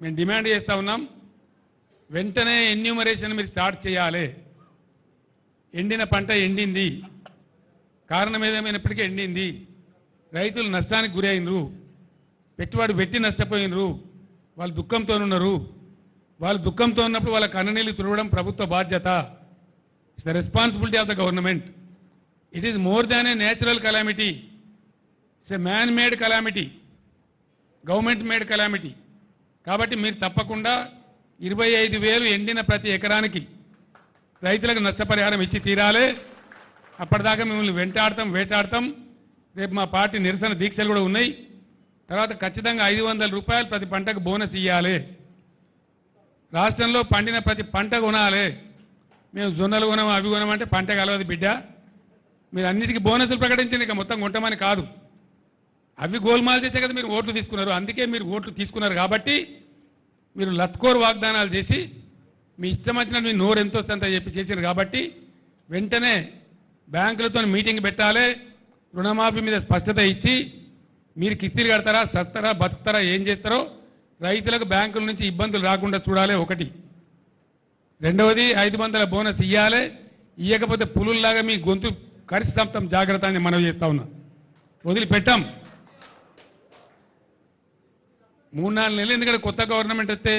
మేము డిమాండ్ చేస్తా ఉన్నాం వెంటనే ఎన్యూమరేషన్ మీరు స్టార్ట్ చేయాలి. ఎండిన పంట ఎండింది. కారణం ఏదేమైనప్పటికీ ఎండింది. రైతులు నష్టానికి గురైనరు పెట్టుబడి పెట్టి నష్టపోయినరు. వాళ్ళు దుఃఖంతో ఉన్నారు. వాళ్ళు దుఃఖంతో ఉన్నప్పుడు వాళ్ళ కన్ననీళ్ళు తుడవడం ప్రభుత్వ బాధ్యత. It's the responsibility of the government it is more than a natural calamity it's a man made calamity government made calamity కాబట్టి మీరు తప్పకుండా ఇరవై ఐదు వేలు ఎండిన ప్రతి ఎకరానికి రైతులకు నష్టపరిహారం ఇచ్చి తీరాలే. అప్పటిదాకా మిమ్మల్ని వెంటాడతాం వేటాడతాం. రేపు మా పార్టీ నిరసన దీక్షలు కూడా ఉన్నాయి. తర్వాత ఖచ్చితంగా ఐదు వందల రూపాయలు ప్రతి పంటకు బోనస్ ఇవ్వాలి రాష్ట్రంలో పండిన ప్రతి పంట కొనాలి. మేము జొన్నలు కొనం అవి కొనమంటే పంట కలవదు బిడ్డ. మీరు అన్నిటికీ బోనసులు ప్రకటించండి ఇక మొత్తం కొంటామని కాదు. అవి గోల్మాల్ చేసే కదా మీరు ఓట్లు తీసుకున్నారు. అందుకే మీరు ఓట్లు తీసుకున్నారు కాబట్టి మీరు లత్కోర్ వాగ్దానాలు చేసి మీ ఇష్టం వచ్చిన మీ నోరు ఎంత వస్తే అంత చెప్పి చేశారు కాబట్టి వెంటనే బ్యాంకులతో మీటింగ్ పెట్టాలి. రుణమాఫీ మీద స్పష్టత ఇచ్చి మీరు కిస్తీలు కడతారా సస్తారా బతుకుతారా ఏం చేస్తారో రైతులకు బ్యాంకుల నుంచి ఇబ్బందులు రాకుండా చూడాలి ఒకటి. రెండవది ఐదు వందల బోనస్ ఇవ్వాలి ఇవ్వకపోతే పులుల్లాగా మీ గొంతు కరిస్తాం జాగ్రత్త అని మనవి చేస్తా ఉన్నా. వదిలిపెట్టాం. మూడు నాలుగు నెలలు ఎందుకంటే కొత్త గవర్నమెంట్ వస్తే